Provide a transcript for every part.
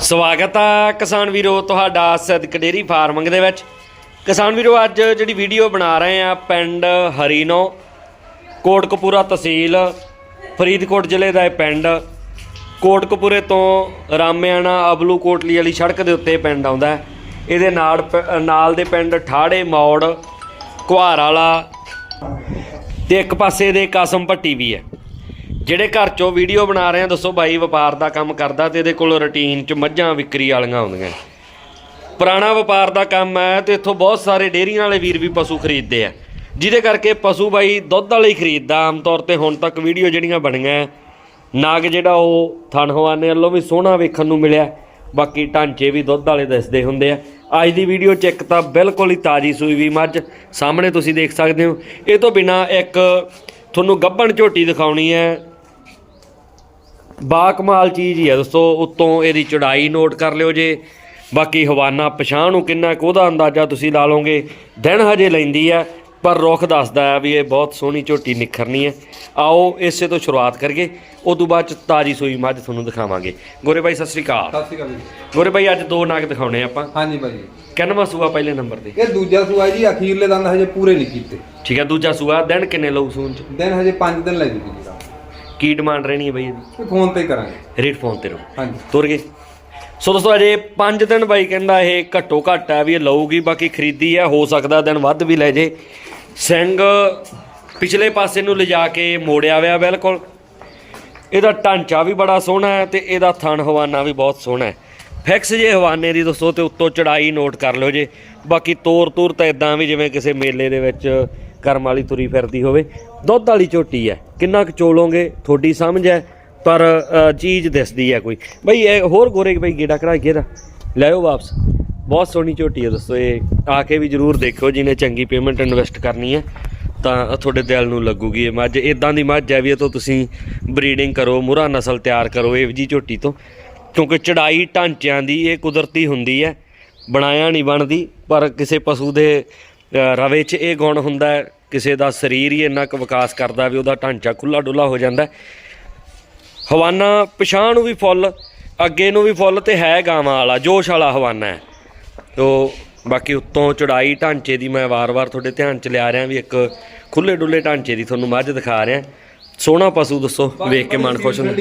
ਸਵਾਗਤ ਆ ਕਿਸਾਨ ਵੀਰੋ ਤੁਹਾਡਾ ਸਦਕ ਡੇਰੀ ਫਾਰਮਿੰਗ ਦੇ ਵਿੱਚ। ਕਿਸਾਨ ਵੀਰੋ, ਅੱਜ ਜਿਹੜੀ ਵੀਡੀਓ ਬਣਾ ਰਹੇ ਆ ਪਿੰਡ ਹਰੀਨੋ, ਕੋਟਕਪੂਰਾ ਤਹਿਸੀਲ, ਫਰੀਦਕੋਟ ਜ਼ਿਲ੍ਹੇ ਦਾ ਇਹ ਪਿੰਡ। ਕੋਟਕਪੂਰੇ ਤੋਂ ਰਾਮਿਆਣਾ ਅਬਲੂ ਕੋਟਲੀ ਵਾਲੀ ਸੜਕ ਦੇ ਉੱਤੇ ਪਿੰਡ ਆਉਂਦਾ ਇਹਦੇ ਨਾਲ ਪ- ਨਾਲ ਦੇ ਪਿੰਡ ਠਾੜੇ ਮੌੜ, ਕੁਹਾਰ ਵਾਲਾ ਤੇ ਇੱਕ ਪਾਸੇ ਦੇ ਕਾਸਮ ਭੱਟੀ ਵੀ ਹੈ। ਜਿਹੜੇ ਘਰ ਚੋਂ ਵੀਡੀਓ ਬਣਾ ਰਹੇ ਆ, ਦੱਸੋ ਬਾਈ, ਵਪਾਰ ਦਾ ਕੰਮ ਕਰਦਾ ਤੇ ਇਹਦੇ ਕੋਲ ਰੁਟੀਨ ਚ ਮੱਝਾਂ ਵਿਕਰੀ ਵਾਲੀਆਂ ਆਉਂਦੀਆਂ ਪੁਰਾਣਾ ਵਪਾਰ ਦਾ ਕੰਮ ਹੈ ਤੇ ਇੱਥੋਂ ਬਹੁਤ ਸਾਰੇ ਡੇਅਰੀਆਂ ਵਾਲੇ ਵੀਰ ਵੀ ਪਸ਼ੂ ਖਰੀਦਦੇ ਆ। ਜਿਹਦੇ ਕਰਕੇ ਪਸ਼ੂ ਬਾਈ ਦੁੱਧ ਵਾਲੇ ਹੀ ਖਰੀਦਦਾ। ਆਮ ਤੌਰ ਤੇ ਹੁਣ ਤੱਕ ਵੀਡੀਓ ਜਿਹੜੀਆਂ ਬਣੀਆਂ, ਨਾਗ ਜਿਹੜਾ ਉਹ ਥਣ ਹਵਾਨੇ ਵੱਲੋਂ ਵੀ ਸੋਹਣਾ ਵੇਖਣ ਨੂੰ ਮਿਲਿਆ। ਬਾਕੀ ਢਾਂਚੇ ਵੀ ਦੁੱਧ ਵਾਲੇ ਦਿਸਦੇ ਹੁੰਦੇ ਆ। ਅੱਜ ਦੀ ਵੀਡੀਓ ਚ ਇੱਕ ਤਾਂ ਬਿਲਕੁਲ ਹੀ ਤਾਜੀ ਸੂਈ ਵੀ ਮੱਝ। ਸਾਹਮਣੇ ਤੁਸੀਂ ਦੇਖ ਸਕਦੇ ਹੋ। ਇਹ ਤੋਂ ਬਿਨਾ ਇੱਕ ਤੁਹਾਨੂੰ ਗੱਭਣ ਝੋਟੀ ਦਿਖਾਉਣੀ ਹੈ। ਬਾ ਕਮਾਲ ਚੀਜ਼ ਹੀ ਹੈ ਦੋਸਤੋ ਉੱਤੋਂ ਇਹਦੀ ਚੜਾਈ ਨੋਟ ਕਰ ਲਿਓ ਜੇ। ਬਾਕੀ ਹਵਾਨਾ ਪਛਾਣ ਨੂੰ ਕਿੰਨਾ ਕੁ ਉਹਦਾ ਅੰਦਾਜ਼ਾ ਤੁਸੀਂ ਲਾ ਲਓਗੇ। ਦਿਨ ਹਜੇ ਲੈਂਦੀ ਹੈ ਪਰ ਰੁੱਖ ਦੱਸਦਾ ਹੈ ਵੀ ਇਹ ਬਹੁਤ ਸੋਹਣੀ ਝੋਟੀ ਨਿਖਰਨੀ ਹੈ ਆਓ ਇਸੇ ਤੋਂ ਸ਼ੁਰੂਆਤ ਕਰੀਏ ਉਸ ਤੋਂ ਬਾਅਦ ਚ ਤਾਜੀ ਸੂਈ ਮੱਝ ਤੁਹਾਨੂੰ ਦਿਖਾਵਾਂਗੇ। ਗੋਰੇ ਬਾਈ ਸਤਿ ਸ੍ਰੀ ਅਕਾਲ। ਸਤਿ ਸ਼੍ਰੀ ਅਕਾਲ ਜੀ। ਗੋਰੇ ਬਾਈ ਅੱਜ ਦੋ ਨਾਗ ਦਿਖਾਉਣੇ ਆਪਾਂ। ਹਾਂਜੀ ਭਾਜੀ ਕਿੰਨਵਾਂ ਸੂਆ ਪਹਿਲੇ ਨੰਬਰ ਤੇ? ਇਹ ਦੂਜਾ ਸੂਆ ਜੀ ਅਖੀਰਲੇ ਦੰਦ ਹਜੇ ਪੂਰੇ ਨਹੀਂ ਕੀਤੇ। ਠੀਕ ਹੈ ਦੂਜਾ ਸੂਆ ਦਿਨ ਕਿੰਨੇ ਲਊ ਸੂਨ ਚ? ਦਿਨ ਹਜੇ 5 ਦਿਨ ਲੈ ਜੀ। ਕੀ ਡਿਮਾਂਡ ਰਹਿਣੀ ਹੈ ਬਾਈ ਇਹਦੀ? ਇਹ ਫੋਨ ਤੇ ਹੀ ਕਰਾਂਗੇ। ਰੇਟ ਫੋਨ ਤੇ ਰਹੋ। ਹਾਂਜੀ। ਤੁਰ ਗਏ ਸੋ ਦੋਸਤੋ ਅਜੇ 5 ਦਿਨ ਬਾਈ ਕਹਿੰਦਾ ਇਹ ਘੱਟੋ ਘੱਟ ਹੈ ਵੀ ਇਹ ਲਊਗੀ ਬਾਕੀ ਖਰੀਦੀ ਹੈ ਹੋ ਸਕਦਾ ਦਿਨ ਵੱਧ ਵੀ ਲੈ ਜੇ। ਸਿੰਘ ਪਿਛਲੇ ਪਾਸੇ ਨੂੰ ਲਿਜਾ ਕੇ ਮੋੜਿਆ ਹੋਇਆ ਬਿਲਕੁਲ। ਇਹਦਾ ਢਾਂਚਾ ਵੀ ਬੜਾ ਸੋਹਣਾ ਹੈ ਤੇ ਇਹਦਾ ਥਣ ਹਵਾਨਾ ਵੀ ਬਹੁਤ ਸੋਹਣਾ ਹੈ। ਫਿਕਸ ਜੇ ਹਵਾਨੇ ਦੀ ਦੋਸਤੋ ਤੇ ਉੱਤੋਂ ਚੜਾਈ ਨੋਟ ਕਰ ਲਿਓ ਜੇ। ਬਾਕੀ ਤੋਰ ਤੂਰ ਤਾਂ ਇਦਾਂ ਵੀ ਜਿਵੇਂ ਕਿਸੇ ਮੇਲੇ ਦੇ ਵਿੱਚ ਕਰਮ ਵਾਲੀ ਤੁਰੀ ਫਿਰਦੀ ਹੋਵੇ। ਦੁੱਧ ਵਾਲੀ ਝੋਟੀ ਹੈ। ਕਿੰਨਾ ਕੁ ਚੋਲੋਗੇ? ਤੁਹਾਡੀ ਸਮਝ ਹੈ, ਪਰ ਚੀਜ਼ ਦਿਸਦੀ ਹੈ ਕੋਈ। ਬਈ, ਇਹ ਹੋਰ ਗੋਰੇ ਬਈ ਗੇੜਾ ਕਢਾ ਕੇ ਇਹਦਾ ਲਿਆਓ ਵਾਪਸ। ਬਹੁਤ ਸੋਹਣੀ ਝੋਟੀ ਹੈ ਦੋਸਤੋ, ਇਹ ਆ ਕੇ ਵੀ ਜਰੂਰ ਦੇਖਿਓ, ਜਿਹਨੇ ਚੰਗੀ ਪੇਮੈਂਟ ਇਨਵੈਸਟ ਕਰਨੀ ਹੈ, ਤਾਂ ਤੁਹਾਡੇ ਦਿਲ ਨੂੰ ਲੱਗੂਗੀ ਇਹ ਮੱਝ। ਇਦਾਂ ਦੀ ਮੱਝ ਹੈ ਵੀ ਇਹ ਤੋਂ ਤੁਸੀਂ ਬਰੀਡਿੰਗ ਕਰੋ ਮੁਰਾ ਨਸਲ ਤਿਆਰ ਕਰੋ ਇਹ ਜੀ ਝੋਟੀ ਤੋਂ। ਕਿਉਂਕਿ ਚੜਾਈ ਢਾਂਚਿਆਂ ਦੀ ਇਹ ਕੁਦਰਤੀ ਹੁੰਦੀ ਹੈ, ਬਣਾਇਆ ਨਹੀਂ ਬਣਦੀ, ਪਰ ਕਿਸੇ ਪਸ਼ੂ ਦੇ ਰਵੇ 'ਚ ਇਹ ਗੁਣ ਹੁੰਦਾ ਹੈ ਕਿਸੇ ਦਾ ਸਰੀਰ ਹੀ ਇੰਨਾ ਕੁ ਵਿਕਾਸ ਕਰਦਾ ਵੀ ਉਹਦਾ ਢਾਂਚਾ ਖੁੱਲਾ ਡੁੱਲਾ ਹੋ ਜਾਂਦਾ। ਹਵਾਨਾ ਪਛਾਣ ਨੂੰ ਵੀ ਫੁੱਲ ਅੱਗੇ ਨੂੰ ਵੀ ਫੁੱਲ ਤੇ ਹੈ ਗਾਵਾਂ ਵਾਲਾ ਜੋਸ਼ ਵਾਲਾ ਹਵਾਨਾ ਹੈ ਤੋ ਬਾਕੀ ਉੱਤੋਂ ਚੜਾਈ ਢਾਂਚੇ ਦੀ ਮੈਂ ਵਾਰ-ਵਾਰ ਤੁਹਾਡੇ ਧਿਆਨ ਚ ਲਿਆ ਰਿਹਾ ਵੀ ਇੱਕ ਖੁੱਲੇ ਡੁੱਲੇ ਢਾਂਚੇ ਦੀ ਤੁਹਾਨੂੰ ਮੱਝ ਦਿਖਾ ਰਿਹਾ ਸੋਹਣਾ ਪਸ਼ੂ ਦੱਸੋ ਵੇਖ ਕੇ ਮਨ ਖੁਸ਼ ਹੁੰਦਾ।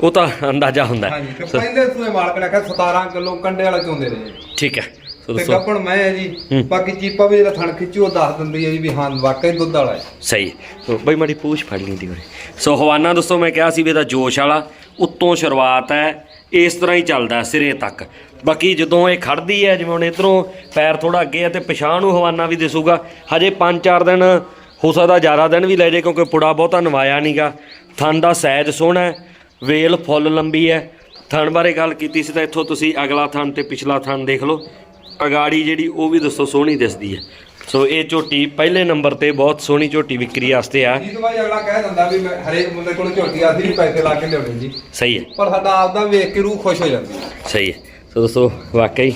ਉਹ ਤਾਂ ਅੰਦਾਜ਼ਾ ਹੁੰਦਾ ਹੈ। ਹਾਂਜੀ ਤੇ ਪਹਿਲੇ ਸੂਏ ਮਾਲਕ ਨੇ ਆਖਿਆ 17 ਕਿਲੋ ਕੰਡੇ ਵਾਲਾ ਚੋਂਦੇ ਨੇ ਠੀਕ ਹੈ ਸੋ ਤੇ ਦੱਸੋ। ਗੱਪਣ ਮੈਂ ਹੈ ਜੀ। ਬਾਕੀ ਚੀਪਾ ਵੀ ਜਿਹੜਾ ਥਣ ਖਿੱਚੂ ਉਹ ਦੱਸ ਦਿੰਦੀ ਹੈ ਜੀ ਵੀ ਹਾਂ ਵਾਕਈ ਦੁੱਧ ਵਾਲਾ ਹੈ। ਸਹੀ। ਸੋ ਬਈ ਮਾੜੀ ਪੂਛ ਫੜ ਲੈਂਦੀ ਹੋਰੇ ਸੋ ਹਵਾਨਾ ਦੋਸਤੋ ਮੈਂ ਕਿਹਾ ਸੀ ਵੀ ਇਹਦਾ ਜੋਸ਼ ਵਾਲਾ ਉੱਤੋਂ ਸ਼ੁਰੂਆਤ ਹੈ ਇਸ ਤਰ੍ਹਾਂ ਹੀ ਚੱਲਦਾ ਸਿਰੇ ਤੱਕ। ਬਾਕੀ ਜਦੋਂ ਇਹ ਖੜਦੀ ਹੈ ਜਿਵੇਂ ਹੁਣ ਇਧਰੋਂ ਪੈਰ ਥੋੜਾ ਅੱਗੇ ਹੈ ਤੇ ਪਛਾਣ ਨੂੰ ਹਵਾਨਾ ਵੀ ਦਿਸੂਗਾ ਹਜੇ 5-4 ਦਿਨ ਹੋ ਸਕਦਾ ਜ਼ਿਆਦਾ ਦਿਨ ਵੀ ਲੈ ਜੇ ਕਿਉਂਕਿ ਪੁੜਾ ਬਹੁਤਾ ਨਵਾਇਆ ਨਹੀਂਗਾ ਥਣ ਦਾ ਸਾਈਜ਼ ਸੋਹਣਾ ਹੈ ਵੇਲ ਫੁੱਲ ਲੰਬੀ ਹੈ। ਥਣ ਬਾਰੇ ਗੱਲ ਕੀਤੀ ਸੀ ਤਾਂ ਇੱਥੋਂ ਤੁਸੀਂ ਅਗਲਾ ਥਣ ਤੇ ਪਿਛਲਾ ਥਣ ਦੇਖ ਲਓ। ਅਗਾੜੀ ਜਿਹੜੀ ਉਹ ਵੀ ਦੱਸੋ ਸੋਹਣੀ ਦਿਸਦੀ ਹੈ। ਸੋ ਇਹ ਝੋਟੀ ਪਹਿਲੇ ਨੰਬਰ ਤੇ ਬਹੁਤ ਸੋਹਣੀ ਝੋਟੀ ਵਿਕਰੀ ਵਾਸਤੇ ਆ। ਜੀ ਦਵਾਈ ਅਗਲਾ ਕਹਿ ਦਿੰਦਾ ਵੀ ਮੈਂ ਹਰੇਕ ਮੁੰਡੇ ਕੋਲ ਝੋਟੀ ਆ ਅਸੀਂ ਵੀ ਪੈਸੇ ਲਾ ਕੇ ਲਿਆਉਣੇ ਜੀ। ਸਹੀ ਹੈ। ਪਰ ਸਾਡਾ ਆਪਦਾ ਵੇਖ ਕੇ ਰੂਹ ਖੁਸ਼ ਹੋ ਜਾਂਦੀ। ਹੈ ਸਹੀ ਹੈ। ਸੋ ਦੋਸਤੋ ਵਾਕਈ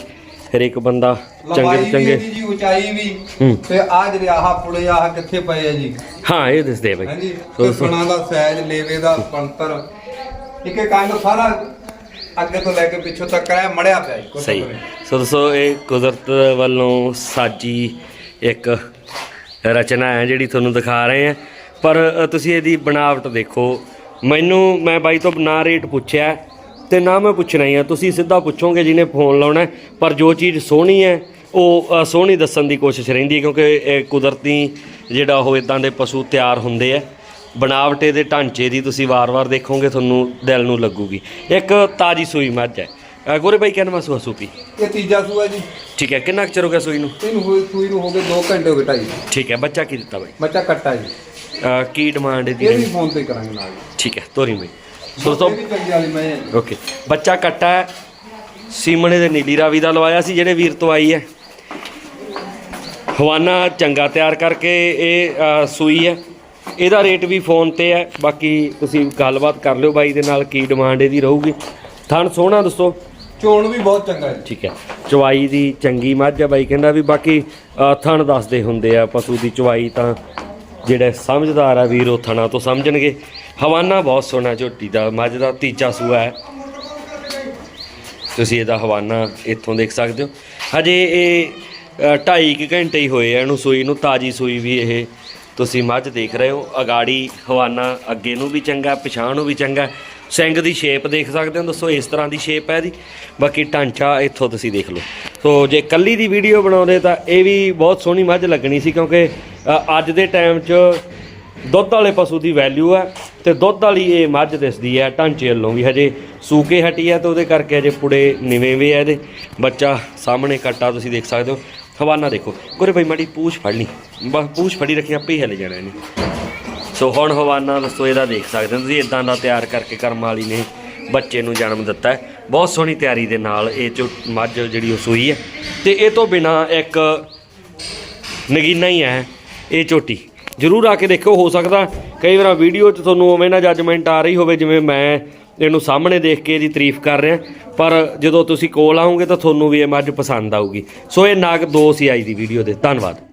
ਹਰ ਇੱਕ ਬੰਦਾ ਚੰਗੇ ਚੰਗੇ ਜੀ ਉਚਾਈ ਵੀ। ਤੇ ਆ ਜਿਹੜੇ ਆਹ ਪੁੜੇ ਆਹ ਕਿੱਥੇ ਪਏ ਆ ਜੀ? ਹਾਂ ਇਹ ਦਿਸਦੇ ਬਈ। ਹਾਂਜੀ। ਸੋ ਦੋਸਤੋ ਸੁਣਾ ਦਾ ਸਾਈਜ਼ ਲੇਵੇ ਦਾ ਪੰਤਰ ਇੱਕ ਕੰਡ ਸਾਰਾ ਅੱਗੇ ਤੋਂ ਲੈ ਕੇ ਪਿੱਛੋਂ ਤੱਕ ਹੈ ਮੜਿਆ ਪਿਆ ਜੀ, ਕੁਛ ਸਹੀ। ਸੋ ਦੋਸਤੋ ਇਹ ਕੁਦਰਤ ਵੱਲੋਂ ਸਾਜੀ ਇੱਕ ਰਚਨਾ ਹੈ ਜਿਹੜੀ ਤੁਹਾਨੂੰ ਦਿਖਾ ਰਹੇ ਆ ਪਰ ਅ, ਤੁਸੀਂ ਇਹਦੀ ਬਣਾਵਟ ਦੇਖੋ ਮੈਨੂੰ ਮੈਂ ਬਾਈ ਤੋਂ ਨਾ ਰੇਟ ਪੁੱਛਿਆ ਤੇ ਨਾ ਮੈਂ ਪੁੱਛਣਾ ਹੀ ਆ ਤੁਸੀਂ ਸਿੱਧਾ ਪੁੱਛੋਗੇ ਜਿਹਨੇ ਫੋਨ ਲਾਉਣਾ ਹੈ। ਪਰ ਜੋ ਚੀਜ਼ ਸੋਹਣੀ ਹੈ ਉਹ ਅ, ਸੋਹਣੀ ਦੱਸਣ ਦੀ ਕੋਸ਼ਿਸ਼ ਰਹਿੰਦੀ ਹੈ ਕਿਉਂਕਿ ਇਹ ਕੁਦਰਤੀ ਜਿਹੜਾ ਉਹ ਇਦਾਂ ਦੇ ਪਸ਼ੂ ਤਿਆਰ ਹੁੰਦੇ ਆ ਬਣਾਵਟ ਇਹਦੇ ਢਾਂਚੇ ਦੀ ਤੁਸੀਂ ਵਾਰ-ਵਾਰ ਦੇਖੋਗੇ ਤੁਹਾਨੂੰ ਦਿਲ ਨੂੰ ਲੱਗੂਗੀ। ਇੱਕ ਤਾਜੀ ਸੂਈ ਮੱਝ ਹੈ। ਅ, ਗੋਰੇ ਬਾਈ ਕਹਿੰਦਾ ਸੂਆ ਸੂਪੀ ਇਹ ਤੀਜਾ ਸੂਆ ਜੀ। ਠੀਕ ਹੈ ਕਿੰਨਾ ਕੁ ਚਿਰ ਹੋ ਗਿਆ ਸੂਈ ਨੂੰ? ਇਹਨੂੰ ਹੋਈ ਸੂਈ ਨੂੰ ਹੋ ਗਏ 2 ਘੰਟੇ ਹੋ ਗਏ ਢਾਈ। ਠੀਕ ਹੈ ਬੱਚਾ ਕੀ ਦਿੱਤਾ ਬਾਈ? ਬੱਚਾ ਕੱਟਾ ਜੀ। ਕੀ ਡਿਮਾਂਡ ਇਹਦੀ ਇਹ ਵੀ ਰਹੀ? ਫੋਨ ਤੇ ਕਰਾਂਗੇ ਨਾਲ ਜੀ ਠੀਕ ਹੈ ਤੋਰੀ ਬਾਈ। ਇਹ ਦੋਸਤੋ ਵੀ ਚੰਗੀ ਵਾਲੀ ਮੈਂ ਹੈ। ਜੀ। ਓਕੇ। ਬੱਚਾ ਕੱਟਾ ਹੈ। ਸੀਮਣੇ ਦੇ ਨੀਲੀ ਰਾਵੀ ਦਾ ਲਵਾਇਆ ਸੀ ਜਿਹੜੇ ਵੀਰ ਤੋਂ ਆਈ ਹੈ। ਹਵਾਨਾ ਚੰਗਾ ਤਿਆਰ ਕਰਕੇ ਇਹ ਸੂਈ ਹੈ। ਇਹਦਾ ਰੇਟ ਵੀ ਫੋਨ ਤੇ ਹੈ ਬਾਕੀ ਤੁਸੀਂ ਗੱਲਬਾਤ ਕਰ ਲਿਓ ਬਾਈ ਦੇ ਨਾਲ ਕੀ ਡਿਮਾਂਡ ਇਹਦੀ ਰਹੂਗੀ। ਥਣ ਸੋਹਣਾ ਦੱਸੋ। ਚੋਣ ਵੀ ਬਹੁਤ ਚੰਗਾ ਹੈ। ਠੀਕ ਹੈ। ਚਵਾਈ ਦੀ ਚੰਗੀ ਮੱਝ ਆ ਬਾਈ ਕਹਿੰਦਾ ਵੀ ਬਾਕੀ ਥਣ ਦੱਸਦੇ ਹੁੰਦੇ ਆ ਪਸ਼ੂ ਦੀ ਚਵਾਈ ਤਾਂ ਜਿਹੜੇ ਸਮਝਦਾਰ ਆ ਵੀਰ ਉਹ ਥਣਾ ਤੋਂ ਸਮਝਣਗੇ। ਹਵਾਨਾ ਬਹੁਤ ਸੋਹਣਾ ਝੋਟੀ ਦਾ ਮੱਝ ਦਾ ਤੀਜਾ ਸੂਆ ਹੈ। ਤੁਸੀਂ ਇਹਦਾ ਹਵਾਨਾ ਇੱਥੋਂ ਦੇਖ ਸਕਦੇ ਹੋ। ਹਜੇ ਇਹ ਅ, ਢਾਈ ਕੁ ਘੰਟੇ ਹੀ ਹੋਏ ਆ ਇਹਨੂੰ ਸੂਈ ਨੂੰ ਤਾਜੀ ਸੂਈ ਵੀ ਇਹ ਤੁਸੀਂ ਮੱਝ ਦੇਖ ਰਹੇ ਹੋ, ਅਗਾੜੀ ਹਵਾਨਾ ਅੱਗੇ ਨੂੰ ਵੀ ਚੰਗਾ ਪਿਛਾਂ ਨੂੰ ਵੀ ਚੰਗਾ। ਸਿੰਗ ਦੀ ਸ਼ੇਪ ਦੇਖ ਸਕਦੇ ਹੋ ਦੱਸੋ ਇਸ ਤਰ੍ਹਾਂ ਦੀ ਸ਼ੇਪ ਹੈ ਇਹਦੀ। ਬਾਕੀ ਢਾਂਚਾ ਇੱਥੋਂ ਤੁਸੀਂ ਦੇਖ ਲਓ। ਸੋ ਜੇ ਕੱਲੀ ਦੀ ਵੀਡੀਓ ਬਣਾਉਂਦੇ ਤਾਂ ਇਹ ਵੀ ਬਹੁਤ ਸੋਹਣੀ ਮੱਝ ਲੱਗਣੀ ਸੀ, ਕਿਉਂਕਿ ਅੱਜ ਦੇ ਟਾਈਮ 'ਚ ਦੁੱਧ ਵਾਲੇ ਪਸ਼ੂ ਦੀ ਵੈਲਿਊ ਹੈ ਤੇ ਦੁੱਧ ਵਾਲੀ ਇਹ ਮੱਝ ਦਿਸਦੀ ਹੈ, ਢਾਂਚੇ ਵੱਲੋਂ ਵੀ। ਹਜੇ ਸੂਕੇ ਹਟੀ ਹੈ ਤੇ ਉਹਦੇ ਕਰਕੇ ਹਜੇ ਪੁੜੇ ਨਿਵੇਂ ਵੇ ਆ ਇਹਦੇ। ਬੱਚਾ ਸਾਹਮਣੇ ਕੱਟਾ, ਤੁਸੀਂ ਦੇਖ ਸਕਦੇ ਹੋ। ਹਵਾਨਾ ਦੇਖੋ। ਗੁਰੇ ਭਾਈ, ਮਾੜੀ ਪੂਛ ਫੜ ਲਈ। ਬਸ ਪੂਛ ਫੜੀ ਰੱਖੀ, ਆਪੇ ਹੀ ਹਿੱਲ ਜਾਣਾ ਇਹਨੇ। ਸੋ ਹੁਣ ਹਵਾਨਾ ਦੱਸੋ, ਇਹਦਾ ਦੇਖ ਸਕਦੇ ਹੋ ਤੁਸੀਂ ਇਦਾਂ ਦਾ ਤਿਆਰ ਕਰਕੇ ਕਰਮ ਵਾਲੀ ਨੇ ਬੱਚੇ ਨੂੰ ਜਨਮ ਦਿੱਤਾ ਬਹੁਤ ਸੋਹਣੀ ਤਿਆਰੀ ਦੇ ਨਾਲ ਇਹ ਜੋ ਮੱਝ ਜਿਹੜੀ ਉਹ ਸੂਈ ਹੈ। ਤੇ ਇਹ ਤੋਂ ਬਿਨਾ ਇੱਕ ਨਗੀਨਾ ਹੀ ਹੈ ਇਹ ਝੋਟੀ ਜਰੂਰ ਆ ਕੇ ਦੇਖੋ ਹੋ ਸਕਦਾ ਕਈ ਵਾਰ ਵੀਡੀਓ 'ਚ ਤੁਹਾਨੂੰ ਉਵੇਂ ਨਾ ਜੱਜਮੈਂਟ ਆ ਰਹੀ ਹੋਵੇ, ਜਿਵੇਂ ਮੈਂ ਇਹਨੂੰ ਸਾਹਮਣੇ ਦੇਖ ਕੇ ਇਹਦੀ ਤਾਰੀਫ ਕਰ ਰਿਹਾ। ਪਰ ਜਦੋਂ ਤੁਸੀਂ ਕੋਲ ਆਓਗੇ ਤਾਂ ਤੁਹਾਨੂੰ ਵੀ ਇਹ ਮੱਝ ਪਸੰਦ ਆਊਗੀ। ਸੋ ਇਹ ਨਾਗ ਦੋ ਸੀ ਅੱਜ ਦੀ ਵੀਡੀਓ ਦੇ। ਧੰਨਵਾਦ।